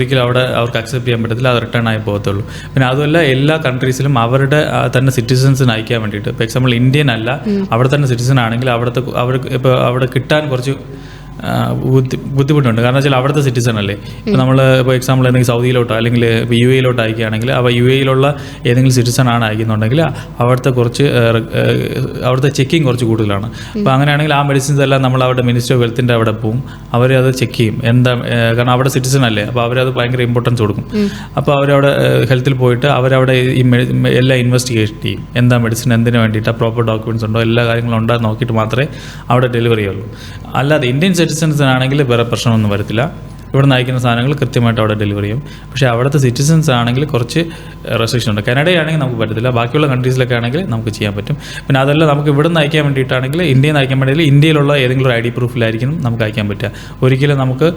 B: ഒരിക്കലും അവിടെ അവർക്ക് അക്സെപ്റ്റ് ചെയ്യാൻ പറ്റത്തില്ല അത് റിട്ടേൺ ആയി പോകത്തുള്ളൂ. പിന്നെ അതുമല്ല എല്ലാ കൺട്രീസിലും അവരുടെ തന്നെ സിറ്റിസൻസിന് അയക്കാൻ വേണ്ടിയിട്ട്. ഇപ്പോൾ എക്സാമ്പിൾ ഇന്ത്യൻ അല്ല അവിടെ തന്നെ സിറ്റിസൺ ആണെങ്കിൽ അവിടുത്തെ അവർക്ക് ഇപ്പോൾ അവിടെ കിട്ടാൻ കുറച്ച് ബുദ്ധി ബുദ്ധിമുട്ടുണ്ട്. കാരണം വെച്ചാൽ അവിടുത്തെ സിറ്റിസൺ അല്ലേ? ഇപ്പോൾ നമ്മൾ ഇപ്പോൾ എക്സാമ്പിൾ എന്തെങ്കിലും സൗദിയിലോട്ടോ അല്ലെങ്കിൽ ഇപ്പോൾ യു എയിലോട്ട് അയക്കുകയാണെങ്കിൽ അപ്പോൾ യു എയിലുള്ള ഏതെങ്കിലും സിറ്റിസൺ ആണ് അയക്കുന്നുണ്ടെങ്കിൽ അവിടുത്തെ കുറച്ച് അവിടുത്തെ ചെക്കിങ് കുറച്ച് കൂടുതലാണ്. അപ്പോൾ അങ്ങനെയാണെങ്കിൽ ആ മെഡിസിൻസ് എല്ലാം നമ്മൾ അവിടെ മിനിസ്റ്റർ ഓഫ് ഹെൽത്തിന്റെ അവിടെ പോവും. അവർ അത് ചെക്ക് ചെയ്യും. എന്താ കാരണം അവിടെ സിറ്റിസൺ അല്ലേ? അപ്പോൾ അവരത് ഭയങ്കര ഇമ്പോർട്ടൻസ് കൊടുക്കും. അപ്പോൾ അവരവിടെ ഹെൽത്തിൽ പോയിട്ട് അവരവിടെ ഈ എല്ലാ ഇൻവെസ്റ്റിഗേഷൻ ചെയ്യും. എന്താ മെഡിസിൻ എന്തിനു വേണ്ടിയിട്ട് പ്രോപ്പർ ഡോക്യുമെന്റ്സ് ഉണ്ടോ എല്ലാ കാര്യങ്ങളും ഉണ്ടോ നോക്കിയിട്ട് മാത്രമേ അവിടെ ഡെലിവറി ചെയ്യുള്ളൂ. അല്ലാതെ ഇന്ത്യൻ സിറ്റിസൺസിനാണെങ്കിൽ വേറെ പ്രശ്നമൊന്നും വരത്തില്ല. ഇവിടെ നിന്ന് അയക്കുന്ന സാധനങ്ങൾ കൃത്യമായിട്ട് അവിടെ ഡെലിവറി ചെയ്യും. പക്ഷേ അവിടുത്തെ സിറ്റിസൻസ് ആണെങ്കിൽ കുറച്ച് റെസ്ട്രിക്ഷൻ ഉണ്ട്. കനഡയാണെങ്കിൽ നമുക്ക് പറ്റത്തില്ല. ബാക്കിയുള്ള കൺട്രീസിലൊക്കെ ആണെങ്കിൽ നമുക്ക് ചെയ്യാൻ പറ്റും. പിന്നെ അതല്ല നമുക്ക് ഇവിടെ നിന്ന് അയക്കാൻ വേണ്ടിയിട്ടാണെങ്കിൽ ഇന്ത്യയിൽ നിന്ന് അയക്കാൻ വേണ്ടി ഇന്ത്യയിലുള്ള ഏതെങ്കിലും ഒരു ഐ ഡി പ്രൂഫിലായിരിക്കും നമുക്ക് അയക്കാൻ പറ്റുക. ഒരിക്കലും നമുക്ക്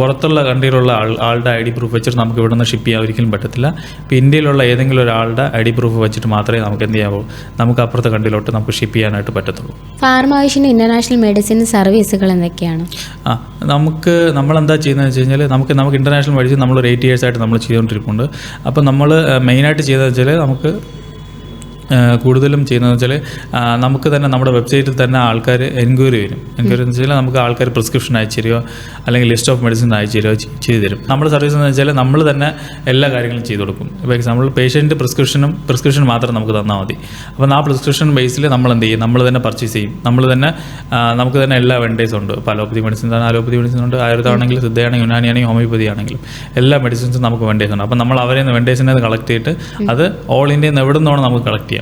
B: പുറത്തുള്ള കൺട്രിയിലുള്ള ആൾ ആളുടെ ഐ ഡി പ്രൂഫ് വെച്ചിട്ട് നമുക്ക് ഇവിടെ നിന്ന് ഷിപ്പ് ചെയ്യാൻ ഒരിക്കലും പറ്റത്തില്ല. ഇപ്പോൾ ഇന്ത്യയിലുള്ള ഏതെങ്കിലും ഒരാളുടെ ഐ ഡി പ്രൂഫ് വെച്ചിട്ട് മാത്രമേ നമുക്ക് എന്ത് ചെയ്യാവൂ? നമുക്ക് അപ്പുറത്തെ കൺട്രിയിലോട്ട് നമുക്ക് ഷിപ്പ് ചെയ്യാനായിട്ട് പറ്റത്തുള്ളൂ.
A: ഫാർമാവിഷന് ഇന്റർനാഷണൽ മെഡിസിൻ സർവീസുകൾ എന്തൊക്കെയാണ്?
B: ആ നമുക്ക് നമ്മളെന്താ ചെയ്യുന്നതെന്ന് വെച്ച് കഴിഞ്ഞാൽ നമുക്ക് നമുക്ക് ഇന്റർനാഷണൽ വഴിച്ച് നമ്മൾ ഒരു എയ്റ്റ് ഇയേഴ്സ് ആയിട്ട് നമ്മൾ ചെയ്തുകൊണ്ടിരിക്കുന്നുണ്ട് അപ്പോൾ നമ്മൾ മെയിനായിട്ട് ചെയ്തതെന്ന് വെച്ചാൽ നമുക്ക് കൂടുതലും ചെയ്യുന്നതെന്ന് വെച്ചാൽ നമുക്ക് തന്നെ നമ്മുടെ വെബ്സൈറ്റിൽ തന്നെ ആൾക്കാർ എൻക്വയറി വരും. എൻക്വയറി എന്ന് വെച്ചാൽ നമുക്ക് ആൾക്കാർ പ്രിസ്ക്രിപ്ഷൻ അയച്ചു തരുമോ അല്ലെങ്കിൽ ലിസ്റ്റ് ഓഫ് മെഡിസിൻ അയച്ചു തരുമോ ചെ- ചെയ്തു തരും. നമ്മുടെ സർവീസ് എന്ന് വെച്ചാൽ നമ്മൾ തന്നെ എല്ലാ കാര്യങ്ങളും ചെയ്തു കൊടുക്കും. ഇപ്പോൾ എക്സാമ്പിൾ പേഷ്യന്റ് പ്രിസ്ക്രിപ്ഷനും പ്രിസ്ക്രിപ്ഷൻ മാത്രം നമുക്ക് തന്നാൽ മതി. അപ്പോൾ ആ പ്രിസ്ക്രിപ്ഷൻ ബേസിൽ നമ്മൾ എന്ത് ചെയ്യും? നമ്മൾ തന്നെ പർച്ചേസ് ചെയ്യും. നമ്മൾ തന്നെ നമുക്ക് തന്നെ എല്ലാ വെൻഡേഴ്സും ഉണ്ട്. ഇപ്പോൾ അലോപ്പതി മെഡിസിൻ ആണ് അലോപ്പതി മെഡിസിൻ ഉണ്ട് ആയുർവേദമാണെങ്കിൽ സിദ്ധയാണെങ്കിൽ യുനാനി ആണെങ്കിൽ ഹോമിയോപ്പതി ആണെങ്കിലും എല്ലാ മെഡിസിൻസും നമുക്ക് വെൻഡേഴ്സ് ഉണ്ട്. അപ്പോൾ നമ്മൾ അവരെ നിന്ന് വെൻഡേഴ്സിനെ കളക്ട് ചെയ്തിട്ട് അത് ഓൾ ഇന്ത്യയിൽ നിന്ന് എവിടെ നിന്നാണ് നമുക്ക് കളക്ട് ചെയ്യാം.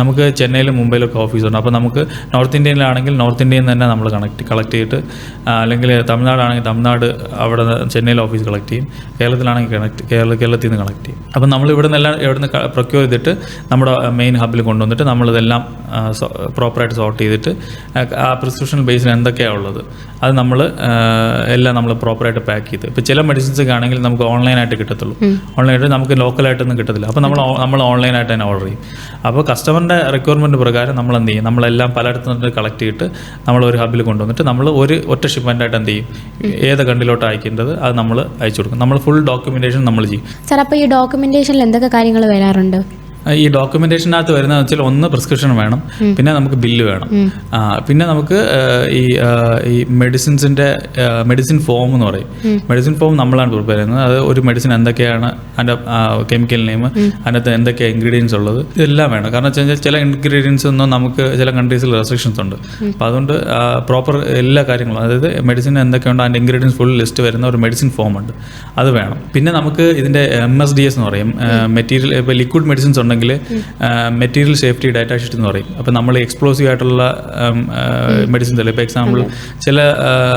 B: നമുക്ക് ചെന്നൈയിലും മുംബൈയിലൊക്കെ ഓഫീസുണ്ട്. അപ്പോൾ നമുക്ക് നോർത്ത് ഇന്ത്യയിലാണെങ്കിൽ നോർത്ത് ഇന്ത്യയിൽ നിന്ന് തന്നെ നമ്മൾ കണക്ട് കളക്ട് ചെയ്തിട്ട് അല്ലെങ്കിൽ തമിഴ്നാടാണെങ്കിൽ തമിഴ്നാട് അവിടെ ചെന്നൈയിൽ ഓഫീസ് കളക്ട് ചെയ്യും. കേരളത്തിലാണെങ്കിൽ കണക്ട് കേരള കേരളത്തിൽ നിന്ന് കളക്ട് ചെയ്യും. അപ്പോൾ നമ്മൾ ഇവിടെ നിന്നെല്ലാം ഇവിടെ നിന്ന് പ്രൊക്യൂർ ചെയ്തിട്ട് നമ്മുടെ മെയിൻ ഹബിൽ കൊണ്ടുവന്നിട്ട് നമ്മളിതെല്ലാം പ്രോപ്പറായിട്ട് സോർട്ട് ചെയ്തിട്ട് ആ, പ്രിസ്ക്രിപ്ഷൻ ബേസിൽ എന്തൊക്കെയാണ് ഉള്ളത് അത് നമ്മൾ എല്ലാം നമ്മൾ പ്രോപ്പറായിട്ട് പാക്ക് ചെയ്ത്. ഇപ്പോൾ ചില മെഡിസിൻസ് ഒക്കെ ആണെങ്കിൽ നമുക്ക് ഓൺലൈനായിട്ട് കിട്ടത്തുള്ളൂ. ഓൺലൈനായിട്ട് നമുക്ക് ലോക്കലായിട്ടൊന്നും കിട്ടത്തില്ല. അപ്പോൾ നമ്മൾ നമ്മൾ ഓൺലൈനായിട്ട് തന്നെ ഓർഡർ ചെയ്യും. അപ്പോൾ കസ്റ്റമറിന്റെ റിക്വയർമെന്റ് പ്രകാരം നമ്മൾ എന്ത് ചെയ്യും? നമ്മളെല്ലാം പലയിടത്തു നിന്ന് കളക്ട് ചെയ്തിട്ട് നമ്മൾ ഒരു ഹബിൽ കൊണ്ടുവന്നിട്ട് നമ്മൾ ഒരു ഒറ്റ ഷിപ്മെന്റായിട്ട് എന്ത് ചെയ്യും? ഏത് കണ്ടിലോട്ട് അയക്കേണ്ടത് അത് നമ്മൾ അയച്ചു കൊടുക്കും. നമ്മൾ ഫുൾ ഡോക്യുമെന്റേഷൻ നമ്മൾ ചെയ്യും.
A: സാർ അപ്പോൾ ഈ ഡോക്യുമെന്റേഷനിൽ എന്തൊക്കെ കാര്യങ്ങൾ വരാറുണ്ട്?
B: ഈ ഡോക്യുമെന്റേഷനകത്ത് വരുന്നതെന്ന് വെച്ചാൽ ഒന്ന് പ്രിസ്ക്രിപ്ഷൻ വേണം പിന്നെ നമുക്ക് ബില്ല് വേണം. പിന്നെ നമുക്ക് ഈ ഈ മെഡിസിൻസിന്റെ മെഡിസിൻ ഫോം എന്ന് പറയും. മെഡിസിൻ ഫോം നമ്മളാണ് പ്രിപ്പയർ ചെയ്യുന്നത്. അത് ഒരു മെഡിസിൻ എന്തൊക്കെയാണ് അതിന്റെ കെമിക്കൽ നെയിം അതിനകത്ത് എന്തൊക്കെയാണ് ഇൻഗ്രീഡിയൻസ് ഉള്ളത് ഇതെല്ലാം വേണം. കാരണം വെച്ച് കഴിഞ്ഞാൽ ചില ഇൻഗ്രീഡിയൻസ് ഒന്നും നമുക്ക് ചില കൺട്രീസിൽ റെസ്ട്രിക്ഷൻസ് ഉണ്ട്. അപ്പോൾ അതുകൊണ്ട് പ്രോപ്പർ എല്ലാ കാര്യങ്ങളും അതായത് മെഡിസിൻ എന്തൊക്കെയുണ്ടോ അതിന്റെ ഇൻഗ്രീഡിയൻസ് ഫുൾ ലിസ്റ്റ് വരുന്ന ഒരു മെഡിസിൻ ഫോം ഉണ്ട്. അത് വേണം. പിന്നെ നമുക്ക് ഇതിന്റെ എം എസ് ഡി എസ് എന്ന് പറയും. മെറ്റീരിയൽ ഇപ്പോൾ ലിക്വിഡ് മെഡിസിൻസ് ഉണ്ടെങ്കിൽ മെറ്റീരിയൽ സേഫ്റ്റി ഡാറ്റ ഷീറ്റ് എന്ന് പറയും. അപ്പോൾ നമ്മൾ എക്സ്പ്ലോസീവ് ആയിട്ടുള്ള മെഡിസിൻസ് അല്ലേ? ഇപ്പോൾ എക്സാമ്പിൾ ചില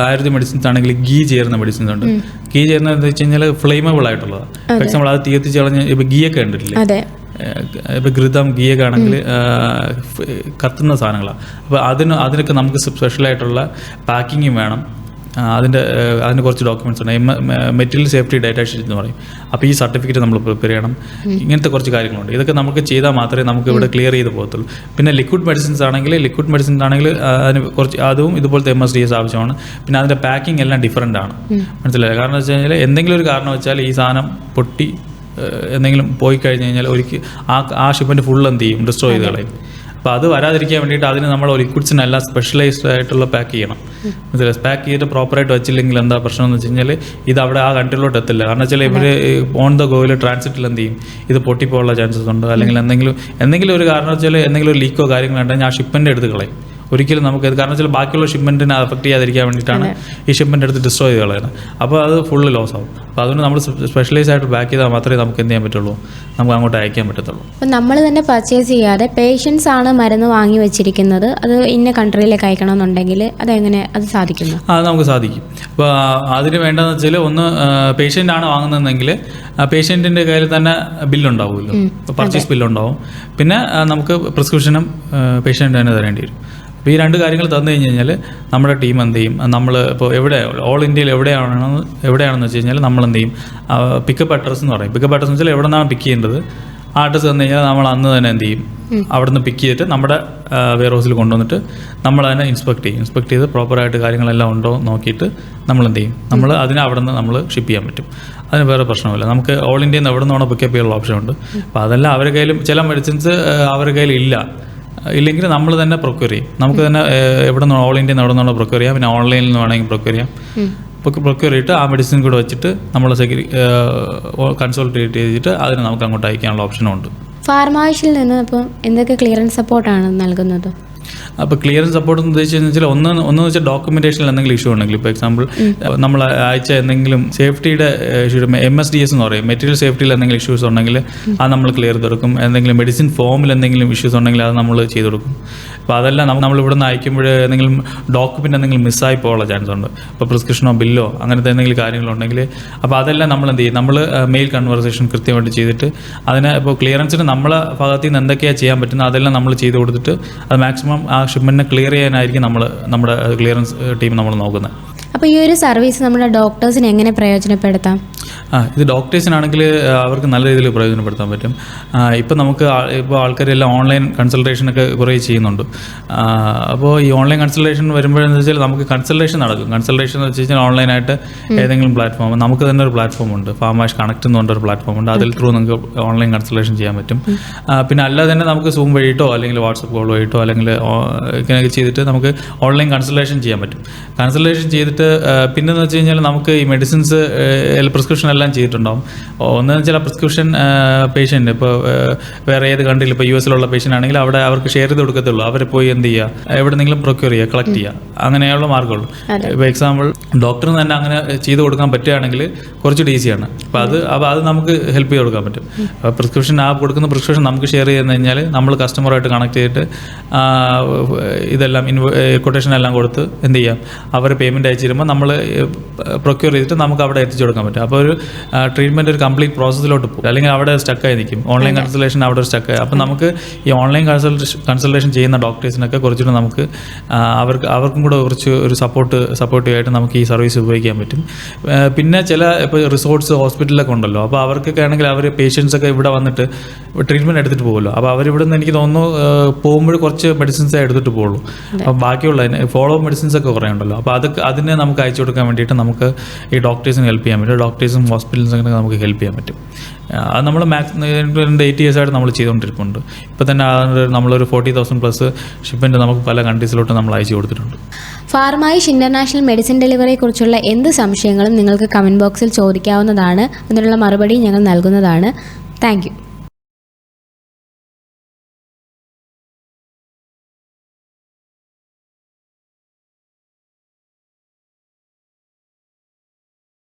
B: ആയുർവേദ മെഡിസിൻസ് ആണെങ്കിൽ ഗീ ചേർന്ന മെഡിസിൻസ് ഉണ്ട്. ഗീ ചേർന്ന എന്താ വെച്ച് കഴിഞ്ഞാൽ ഫ്ലെയിമബിൾ ആയിട്ടുള്ളതാണ് ഫോർ എക്സാമ്പിൾ അത് തീർത്തിച്ച് കളഞ്ഞ് ഇപ്പോൾ ഗീയൊക്കെ
A: അതെ.
B: ഇപ്പോൾ ഘൃതം ഗീയൊക്കെ ആണെങ്കിൽ കത്തുന്ന സാധനങ്ങളാണ് അപ്പോൾ അതിന് അതിനൊക്കെ നമുക്ക് സ്പെഷ്യലായിട്ടുള്ള പാക്കിങ്ങും വേണം. അതിന്റെ അതിന് കുറച്ച് ഡോക്യുമെന്റ്സ് ഉണ്ട്. മെറ്റീരിയൽ സേഫ്റ്റി ഡാറ്റ ഷീറ്റ് എന്ന് പറയും. അപ്പോൾ ഈ സർട്ടിഫിക്കറ്റ് നമ്മൾ പ്രിപ്പയർ ചെയ്യണം ഇങ്ങനത്തെ കുറച്ച് കാര്യങ്ങളുണ്ട്. ഇതൊക്കെ നമുക്ക് ചെയ്താൽ മാത്രമേ നമുക്ക് ഇവിടെ ക്ലിയർ ചെയ്ത് പോകത്തുള്ളൂ. പിന്നെ ലിക്വിഡ് മെഡിസിൻസ് ആണെങ്കിൽ ലിക്വിഡ് മെഡിസിൻസ് ആണെങ്കിൽ അതിന് കുറച്ച് അതും ഇതുപോലത്തെ എം എസ് ഡി എസ് ആവശ്യമാണ്. പിന്നെ അതിന്റെ പാക്കിംഗ് എല്ലാം ഡിഫറന്റ് ആണ്. മനസ്സിലായി? കാരണം വെച്ച് കഴിഞ്ഞാൽ എന്തെങ്കിലും ഒരു കാരണം വെച്ചാൽ ഈ സാധനം പൊട്ടി എന്തെങ്കിലും പോയി കഴിഞ്ഞ് കഴിഞ്ഞാൽ ഒരിക്കൽ ആ ആ ഷിപ്പിന്റെ ഫുൾ എന്ത് ചെയ്യും? ഡിസ്ട്രോയ് ചെയ്ത് കളയും. അപ്പോൾ അത് വരാതിരിക്കാൻ വേണ്ടിയിട്ട് അതിന് നമ്മൾ ലിക്വിഡ്സിനെല്ലാം സ്പെഷ്യലൈസ്ഡ് ആയിട്ടുള്ള പാക്ക് ചെയ്യണം. മനസ്സിലായി പാക്ക് ചെയ്തിട്ട് പ്രോപ്പറായിട്ട് വെച്ചില്ലെങ്കിൽ എന്താ പ്രശ്നം എന്ന് വെച്ച് കഴിഞ്ഞാൽ ഇത് അവിടെ ആ കൺട്രിയിലോട്ട് എത്തില്ല. കാരണം വെച്ചാൽ ഇവർ ഓൺ ദ ഗോയിൽ ട്രാൻസിറ്റിൽ എന്ത് ചെയ്യും? ഇത് പൊട്ടിപ്പോകാനുള്ള ചാൻസസ് ഉണ്ട്. അല്ലെങ്കിൽ എന്തെങ്കിലും എന്തെങ്കിലും ഒരു കാരണം വെച്ചാൽ എന്തെങ്കിലും ഒരു ലീക്കോ കാര്യങ്ങളോ ഉണ്ടെങ്കിൽ ആ ഷിപ്പിന്റെ എടുത്ത് കളയും. ഒരിക്കലും നമുക്ക് കാരണം വെച്ചാൽ ബാക്കിയുള്ള ഷിപ്മെന്റിനെ അഫക്ട് ചെയ്യാതിരിക്കാൻ വേണ്ടിയിട്ടാണ് ഈ ഷിപ്മെന്റ് എടുത്ത് ഡിസ്ട്രോയ് ചെയ്ത് കളയുന്നത്. അപ്പോൾ അത് ഫുള്ള് ലോസ് ആവും. അപ്പോൾ അതുകൊണ്ട് നമ്മൾ സ്പെഷ്യലൈസ് ആയിട്ട് ബാക്ക് ചെയ്താൽ മാത്രമേ നമുക്ക് എന്ത് ചെയ്യാൻ പറ്റുള്ളൂ? നമുക്ക് അങ്ങോട്ട് അയക്കാൻ പറ്റത്തുള്ളൂ.
A: അപ്പം നമ്മൾ തന്നെ പർച്ചേസ് ചെയ്യാതെ പേഷ്യൻസ് ആണ് മരുന്ന് വാങ്ങി വെച്ചിരിക്കുന്നത്. അത് ഇന്ന കൺട്രിയിലേക്ക് അയക്കണമെന്നുണ്ടെങ്കിൽ അതെങ്ങനെ അത് സാധിക്കുന്നു?
B: അത് നമുക്ക് സാധിക്കും. അപ്പോൾ അതിന് വേണ്ടതെന്ന് വെച്ചാൽ ഒന്ന് പേഷ്യന്റ് ആണ് വാങ്ങുന്നതെങ്കിൽ പേഷ്യന്റിന്റെ കയ്യിൽ തന്നെ ബില്ലുണ്ടാവുമല്ലോ പർച്ചേസ് ബില്ലുണ്ടാവും പിന്നെ നമുക്ക് പ്രിസ്ക്രിപ്ഷനും പേഷ്യന്റ് തന്നെ തരേണ്ടി വരും. അപ്പോൾ ഈ രണ്ട് കാര്യങ്ങൾ തന്നു കഴിഞ്ഞ് കഴിഞ്ഞാൽ നമ്മുടെ ടീം എന്ത് ചെയ്യും? നമ്മൾ ഇപ്പോൾ എവിടെ ഓൾ ഇന്ത്യയിൽ എവിടെയാണെന്ന് എവിടെയാണെന്ന് വെച്ച് കഴിഞ്ഞാൽ നമ്മൾ എന്ത് ചെയ്യും? പിക്കപ്പ് അഡ്രസ്സ് എന്ന് പറയും. പിക്കപ്പ് അഡ്രസ്സ് എന്ന് വെച്ചാൽ എവിടെ നിന്നാണ് പിക്ക് ചെയ്യേണ്ടത്? ആ അഡ്രസ്സ് തന്നു കഴിഞ്ഞാൽ നമ്മൾ അന്ന് തന്നെ എന്ത് ചെയ്യും? അവിടെ നിന്ന് പിക്ക് ചെയ്തിട്ട് നമ്മുടെ വെയർ ഹൗസിൽ കൊണ്ടുവന്നിട്ട് നമ്മൾ അതിനെ ഇൻസ്പെക്ട് ചെയ്യും. ഇൻസ്പെക്ട് ചെയ്ത് പ്രോപ്പറായിട്ട് കാര്യങ്ങളെല്ലാം ഉണ്ടോ നോക്കിയിട്ട് നമ്മൾ എന്ത് ചെയ്യും? നമ്മൾ അതിനെ അവിടെ നിന്ന് നമ്മൾ ഷിപ്പ് ചെയ്യാൻ പറ്റും. അതിന് വേറെ പ്രശ്നമില്ല. നമുക്ക് ഓൾ ഇന്ത്യയിൽ നിന്ന് എവിടെ നിന്നാണോ പിക്കപ്പ് ചെയ്യാനുള്ള ഓപ്ഷൻ ഉണ്ട്. അപ്പോൾ അതെല്ലാം അവരുടെ കയ്യിലും ചില മെഡിസിൻസ് അവരുടെ കയ്യിൽ ഇല്ല ഇല്ലെങ്കിൽ നമ്മൾ തന്നെ പ്രൊക്യൂർ ചെയ്യും. നമുക്ക് തന്നെ എവിടെ നിന്ന് ഓൾ നിന്ന് എവിടെ നിന്നുള്ള പ്രൊക്യൂർ ചെയ്യാം. പിന്നെ ഓൺലൈനിൽ നിന്ന് വേണമെങ്കിൽ പ്രൊക്യൂർ ചെയ്യാം. പ്രൊക്യൂർ ചെയ്തിട്ട് ആ മെഡിസിൻ കൂടെ വെച്ചിട്ട് നമ്മൾ സെക്യൂരി കൺസൾട്ടേറ്റ് ചെയ്തിട്ട് അതിന് നമുക്ക് അങ്ങോട്ട് അയക്കാനുള്ള ഓപ്ഷനും ഉണ്ട്.
A: ഫാർമാസിയിൽ നിന്ന് ഇപ്പം എന്തൊക്കെ ക്ലിയറൻസ് സപ്പോർട്ടാണ് നൽകുന്നത്?
B: അപ്പോൾ ക്ലിയറൻസ് സപ്പോർട്ട് എന്ന് ഉദ്ദേശിച്ചെന്ന് വെച്ചാൽ ഒന്ന് ഒന്ന് വെച്ചാൽ ഡോക്യുമെന്റേഷനിൽ എന്തെങ്കിലും ഇഷ്യൂ ഉണ്ടെങ്കിൽ ഇപ്പോൾ എക്സാമ്പിൾ നമ്മൾ അയച്ച എന്തെങ്കിലും സേഫ്റ്റിയുടെ issue M S D S എന്ന് പറയും. മെറ്റീരിയൽ സേഫ്റ്റിയിൽ എന്തെങ്കിലും ഇഷ്യൂസ് ഉണ്ടെങ്കിൽ അത് നമ്മൾ ക്ലിയർ ചെയ്ത് കൊടുക്കും. എന്തെങ്കിലും മെഡിസിൻ ഫോമിൽ എന്തെങ്കിലും ഇഷ്യൂസ് ഉണ്ടെങ്കിൽ അത് നമ്മൾ ചെയ്ത് കൊടുക്കും. അപ്പോൾ അതെല്ലാം നമ്മൾ ഇവിടെ നിന്ന് അയക്കുമ്പോൾ എന്തെങ്കിലും ഡോക്യുമെന്റ് എന്തെങ്കിലും മിസ്സായി പോകാനുള്ള ചാൻസ് ഉണ്ട്. ഇപ്പോൾ പ്രിസ്ക്രിപ്ഷനോ ബില്ലോ അങ്ങനത്തെ എന്തെങ്കിലും കാര്യങ്ങളുണ്ടെങ്കിൽ അപ്പോൾ അതെല്ലാം നമ്മൾ എന്ത് ചെയ്യും? നമ്മൾ മെയിൽ കൺവെർസേഷൻ കൃത്യമായിട്ട് ചെയ്തിട്ട് അതിന് ഇപ്പോൾ ക്ലിയറൻസിന് നമ്മളെ ഭാഗത്ത് നിന്ന് എന്തൊക്കെയാണ് ചെയ്യാൻ പറ്റുന്നത് അതെല്ലാം നമ്മൾ ചെയ്ത് കൊടുത്തിട്ട് അത് മാക്സിമം ആ ഷിപ്മെന്റിനെ ക്ലിയർ ചെയ്യാനായിരിക്കും നമ്മൾ നമ്മുടെ ക്ലിയറൻസ് ടീം നമ്മൾ നോക്കുന്നത്.
A: അപ്പോൾ ഈ ഒരു സർവീസ് നമ്മുടെ ഡോക്ടേഴ്സിന് എങ്ങനെ പ്രയോജനപ്പെടുത്താം?
B: ആ ഇത് ഡോക്ടേഴ്സിനാണെങ്കിൽ അവർക്ക് നല്ല രീതിയിൽ പ്രയോജനപ്പെടുത്താൻ പറ്റും. ഇപ്പം നമുക്ക് ഇപ്പോൾ ആൾക്കാരെല്ലാം ഓൺലൈൻ കൺസൾട്ടേഷനൊക്കെ കുറേ ചെയ്യുന്നുണ്ട്. അപ്പോൾ ഈ ഓൺലൈൻ കൺസൾട്ടേഷൻ വരുമ്പോഴെന്ന് വെച്ചാൽ നമുക്ക് കൺസൾട്ടേഷൻ നടക്കും. കൺസൾട്ടേഷൻ എന്ന് വെച്ച് കഴിഞ്ഞാൽ ഓൺലൈനായിട്ട് ഏതെങ്കിലും പ്ലാറ്റ്ഫോം നമുക്ക് തന്നെ ഒരു പ്ലാറ്റ്ഫോം ഉണ്ട്. ഫാമാഷ് കണക്ട് എന്ന് പറഞ്ഞൊരു പ്ലാറ്റ്ഫോം ഉണ്ട്. അതിൽ ത്രൂ നമുക്ക് ഓൺലൈൻ കൺസൾട്ടേഷൻ ചെയ്യാൻ പറ്റും. പിന്നെ അല്ലാതെ തന്നെ നമുക്ക് സൂം വഴിയിട്ടോ അല്ലെങ്കിൽ വാട്സപ്പ് കോൾ വഴിയിട്ടോ അല്ലെങ്കിൽ ഇങ്ങനെയൊക്കെ ചെയ്തിട്ട് നമുക്ക് ഓൺലൈൻ കൺസൾട്ടേഷൻ ചെയ്യാൻ പറ്റും. കൺസൾട്ടേഷൻ ചെയ്തിട്ട് പിന്നെന്ന് വെച്ച് കഴിഞ്ഞാൽ നമുക്ക് ഈ മെഡിസിൻസ് പ്രിസ്ക്രിപ്ഷൻ എല്ലാം ചെയ്തിട്ടുണ്ടാവും. ഒന്നെന്ന് വെച്ചാൽ ആ പ്രിസ്ക്രിപ്ഷൻ പേഷ്യന്റ് ഇപ്പോൾ വേറെ ഏത് കൺട്രിയിൽ ഇപ്പോൾ യു എസിലുള്ള പേഷ്യന്റ് ആണെങ്കിൽ അവിടെ അവർക്ക് ഷെയർ ചെയ്ത് കൊടുക്കത്തുള്ളൂ. അവരെ പോയി എന്ത് ചെയ്യുക എവിടെന്നെങ്കിലും പ്രൊക്യൂർ ചെയ്യുക കളക്ട് ചെയ്യുക അങ്ങനെയുള്ള മാർഗമുള്ളൂ ഇപ്പോൾ എക്സാമ്പിൾ ഡോക്ടറിന് തന്നെ അങ്ങനെ ചെയ്ത് കൊടുക്കാൻ പറ്റുകയാണെങ്കിൽ കുറച്ചുകൂടി ഈസിയാണ് അപ്പോൾ അത് അപ്പോൾ അത് നമുക്ക് ഹെൽപ്പ് ചെയ്ത് കൊടുക്കാൻ പറ്റും. പ്രിസ്ക്രിപ്ഷൻ ആ കൊടുക്കുന്ന പ്രിസ്ക്രിപ്ഷൻ നമുക്ക് ഷെയർ ചെയ്ത് കഴിഞ്ഞാൽ നമ്മൾ കസ്റ്റമറായിട്ട് കണക്ട് ചെയ്തിട്ട് ഇതെല്ലാം ഇതെല്ലാം കൊട്ടേഷൻ എല്ലാം കൊടുത്ത് എന്ത് ചെയ്യാം? അവർ പേയ്മെന്റ് അയച്ചു തരുമ്പോൾ നമ്മൾ പ്രൊക്യൂർ ചെയ്തിട്ട് നമുക്ക് അവിടെ എത്തിച്ചു കൊടുക്കാൻ പറ്റും. അപ്പോൾ ഒരു ട്രീറ്റ്മെന്റ് ഒരു കംപ്ലീറ്റ് പ്രോസസ്സിലോട്ട് പോകും. അല്ലെങ്കിൽ അവിടെ സ്റ്റക്കായി നിൽക്കും. ഓൺലൈൻ കൺസൾട്ടേഷൻ അവിടെ സ്റ്റക്കായി അപ്പോൾ നമുക്ക് ഈ ഓൺലൈൻ കൺസൾട്ടേഷൻ കൺസൾട്ടേഷൻ ചെയ്യുന്ന ഡോക്ടേഴ്സിനൊക്കെ കുറച്ചുകൂടെ നമുക്ക് അവർക്ക് അവർക്കും കൂടെ കുറച്ച് ഒരു സപ്പോർട്ട് സപ്പോർട്ടീവായിട്ട് നമുക്ക് ഈ സർവീസ് ഉപയോഗിക്കാൻ പറ്റും. പിന്നെ ചില ഇപ്പോൾ റിസോർട്ട്സ് ഹോസ്പിറ്റലൊക്കെ ഉണ്ടല്ലോ. അപ്പോൾ അവർക്കൊക്കെ ആണെങ്കിൽ അവർ പേഷ്യൻസ് ഒക്കെ ഇവിടെ വന്നിട്ട് ട്രീറ്റ്മെന്റ് എടുത്തിട്ട് പോകുമല്ലോ. അപ്പോൾ അവരിവിടെ നിന്ന് എനിക്ക് തോന്നുന്നു പോകുമ്പോൾ കുറച്ച് മെഡിസിൻസേ എടുത്തിട്ട് പോകുള്ളൂ. അപ്പോൾ ബാക്കിയുള്ള ഫോളോ മെഡിസിൻസ് ഒക്കെ കുറേ ഉണ്ടല്ലോ. അപ്പോൾ അതൊക്കെ അതിനെ നമുക്ക് അയച്ചു കൊടുക്കാൻ വേണ്ടിയിട്ട് നമുക്ക് ഈ ഡോക്ടേഴ്സിന് ഹെൽപ്പ് ചെയ്യാൻ പറ്റും. ഡോക്ടേഴ്സും ഹോസ്പിറ്റൽസൊക്കെ നമുക്ക് ഹെൽപ്പ് ചെയ്യാൻ പറ്റും. അത് നമ്മൾ മാക്സ് എയ്റ്റ് ഇയേഴ്സ് ആയിട്ട് നമ്മൾ ചെയ്തുകൊണ്ടിരിക്കുന്നുണ്ട് ഇപ്പോൾ തന്നെ നമ്മളൊരു ഫോർട്ടി തൗസൻഡ് പ്ലസ് ഷിപ്മെന്റ് നമുക്ക് പല കൺട്രീസിലോട്ട് നമ്മൾ അയച്ചു കൊടുത്തിട്ടുണ്ട്.
A: ഫാർമായിഷ് ഇന്റർനാഷണൽ മെഡിസിൻ ഡെലിവറിയെക്കുറിച്ചുള്ള എന്ത് സംശയങ്ങളും നിങ്ങൾക്ക് കമന്റ് ബോക്സിൽ ചോദിക്കാവുന്നതാണ്. അതിനുള്ള മറുപടി ഞങ്ങൾ നൽകുന്നതാണ്. താങ്ക്